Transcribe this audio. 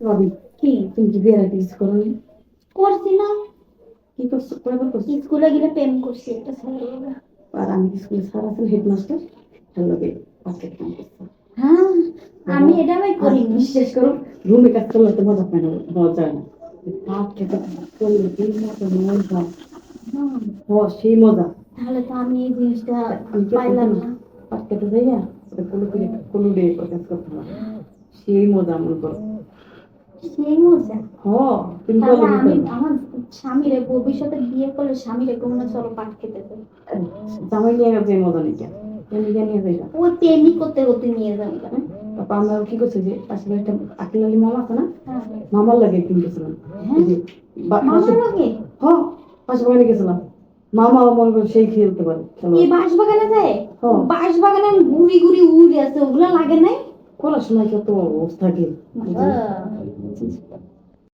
ভাবি কি তুমি কি বিয়ের আগে কিছু করো করছি না। কি করছ? কয়বার করছ? স্কুলে গেলে প্রেম করছি একটা ছেলের আর আমি স্কুলে স্যার আছেন হেডমাস্টার? তার লগে পাঁচটা কাম করছি। হ্যাঁ আমি এটা ভাই আর বিশ্বাস করো রুমে কাজ করলে তো মজা পায় না মজা না। ভাত খেতে করলে এই মজা মজা। ও সেই মজা। তাহলে তো আমি এই জিনিসটা পাইলাম না। ভাত খেতে যাই না কোনো করে কোনো দিয়ে কাজ করতে হবে সেই মজা মনে করো। মজা হ তাহলে আমি আমার স্বামীরে ভবিষ্যতে বিয়ে করলে স্বামীরে কোনো চলো পাট খেতে দেবে। জামাই নিয়ে গেছে মজা কেন নিয়ে নিয়ে যাই না ওই প্রেমই করতে করতে নিয়ে যাবে তারপর আমরা কি করছি যে পাশে একটা আকিল আলী মামা আছে না? হ্যাঁ। মামার লাগে কিনতে গেছিলাম। হ্যাঁ? মামার লগে? হ্যাঁ পাশে বাগানে গেছিলাম। মামা মনে করে সেই খেলতে পারে। এই বাঁশ বাগানে যায়? হ্যাঁ। বাঁশ বাগানে ঘুরি ঘুরি উড়ে আছে ওগুলা লাগে নাই? পড়াশোনায় কত অবস্থা কি? Francisco.